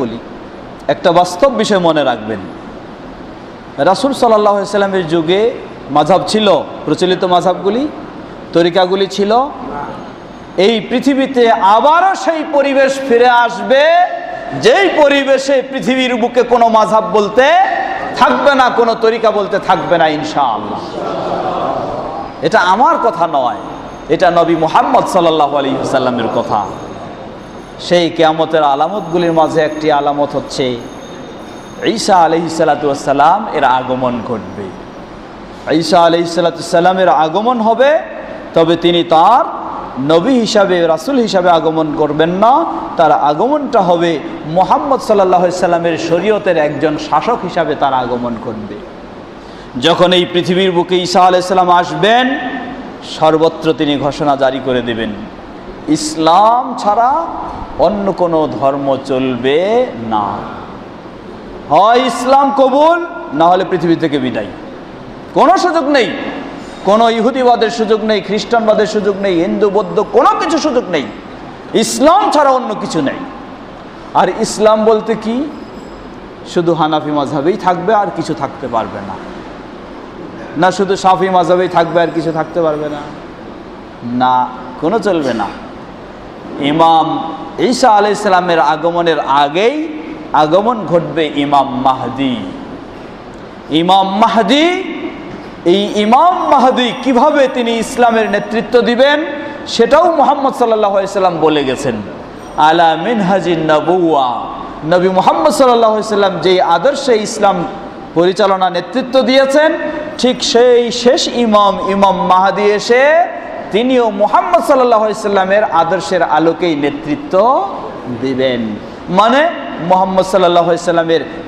বলি, একটা বাস্তব বিষয় মনে রাখবেন। রাসুল সাল্লাহ সাল্লামের যুগে মাঝাব ছিল, প্রচলিত মাঝাবগুলি তরিকাগুলি ছিল, এই পৃথিবীতে আবারও সেই পরিবেশ ফিরে আসবে, যেই পরিবেশে পৃথিবীর বুকে কোনো মাঝাব বলতে থাকবে না, কোনো তরিকা বলতে থাকবে না, ইনশাআল্লাহ। এটা আমার কথা নয়, এটা নবী মোহাম্মদ সাল্লাহ আলী সাল্লামের কথা। সেই কেয়ামতের আলামতগুলির মাঝে একটি আলামত হচ্ছে, ঈসা আলহি সালাতাম এর আগমন ঘটবে। ঈসা আলহি সালাতামের আগমন হবে, তবে তিনি তার নবী হিসাবে, রাসুল হিসাবে আগমন করবেন না। তার আগমনটা হবে মোহাম্মদ সাল্লাহ সাল্লামের শরীয়তের একজন শাসক হিসাবে তার আগমন ঘটবে। যখন এই পৃথিবীর বুকে ঈসা আলাইসাল্লাম আসবেন, সর্বত্র তিনি ঘোষণা জারি করে দেবেন ইসলাম ছাড়া অন্য কোনো ধর্ম চলবে না। হয় ইসলাম কবুল, না হলে পৃথিবী থেকে বিদায়। কোনো সুযোগ নেই। কোনো ইহুদিবাদের সুযোগ নেই, খ্রিস্টানবাদের সুযোগ নেই, হিন্দু, বৌদ্ধ, কোনো কিছু সুযোগ নেই। ইসলাম ছাড়া অন্য কিছু নেই। আর ইসলাম বলতে কি? শুধু হানাফি মাঝাবেই থাকবে, আর কিছু থাকতে পারবে না। না, শুধু সাফি মাঝাবেই থাকবে, আর কিছু থাকতে পারবে না। না, কোনো চলবে না। ইমাম ঈসা আলাই ইসলামের আগমনের আগেই আগমন ঘটবে ইমাম মাহদি। ইমাম মাহদি, এই ইমাম মাহদি কীভাবে তিনি ইসলামের নেতৃত্ব দিবেন সেটাও মোহাম্মদ সাল্লাম বলে গেছেন। আলা মিনহাজিন নবুয়া। নবী মোহাম্মদ সাল্লাম যেই আদর্শে ইসলাম পরিচালনা নেতৃত্ব দিয়েছেন, ঠিক সেই শেষ ইমাম ইমাম মাহাদি এসে তিনিও মোহাম্মদ সাল্লাহ আদর্শের আলোকেই নেতৃত্ব দিবেন। মানে মোহাম্মদ সাল্লাহ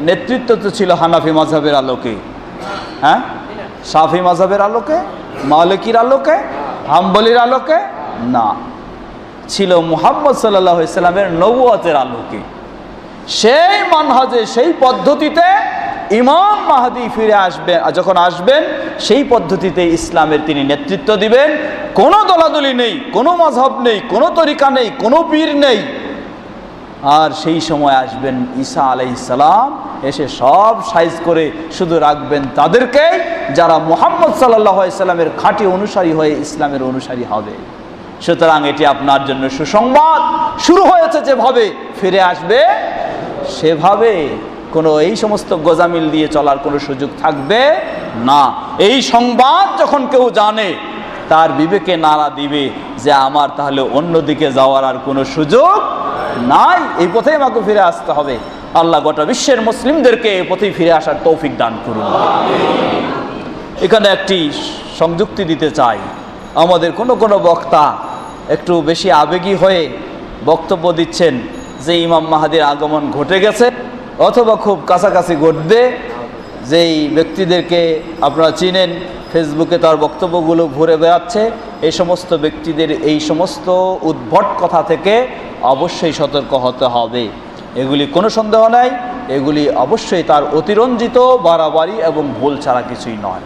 নেতৃত্ব তো ছিল হানাফি মাঝহের আলোকে। হ্যাঁ? সাফি মাঝহের আলোকে? মালিকির আলোকে? হাম্বলির আলোকে? না। ছিল মুহাম্মদ সাল্লাহ সাল্লামের নবুয়তের আলোকে। সেই মানহাজে, সেই পদ্ধতিতে ইমাম মাহাদি ফিরে আসবেন যখন আসবেন, সেই পদ্ধতিতে ইসলামের তিনি নেতৃত্ব দিবেন। কোনো দলাদলি নেই, কোনো মজহব নেই, কোনো তরিকা নেই, কোনো পীর নেই। আর সেই সময় আসবেন ঈসা আলাইসালাম এসে সব সাইজ করে শুধু রাখবেন তাদেরকে, যারা মোহাম্মদ সাল্লাহ সাল্লামের খাঁটি অনুসারী হয়ে ইসলামের অনুসারী হবে। সুতরাং এটি আপনার জন্য সুসংবাদ। শুরু হয়েছে যেভাবে, ফিরে আসবে সেভাবে। কোনো এই সমস্ত গোজামিল দিয়ে চলার কোনো সুযোগ থাকবে না। এই সংবাদ যখন কেউ জানে, তার বিবেকে নাড়া দিবে যে আমার তাহলে অন্যদিকে যাওয়ার আর কোনো সুযোগ নাই। এই পথেই আমাকে ফিরে আসতে হবে। আল্লাহ গোটা বিশ্বের মুসলিমদেরকে এই পথেই ফিরে আসার তৌফিক দান করুন। এখানে একটি সংযুক্তি দিতে চাই। আমাদের কোনো কোনো বক্তা একটু বেশি আবেগী হয়ে বক্তব্য দিচ্ছেন যে ইমাম মাহাদির আগমন ঘটে গেছে। অথবা খুব কাছাকাছি ঘটবে, যেই ব্যক্তিদেরকে আপনারা চিনেন, ফেসবুকে তার বক্তব্যগুলো ঘুরে বেড়াচ্ছে এই সমস্ত ব্যক্তিদের এই সমস্ত উদ্ভট কথা থেকে অবশ্যই সতর্ক হতে হবে। এগুলি কোনো সন্দেহ নাই, এগুলি অবশ্যই তার অতিরঞ্জিত, বাড়াবাড়ি এবং ভুল ছাড়া কিছুই নয়।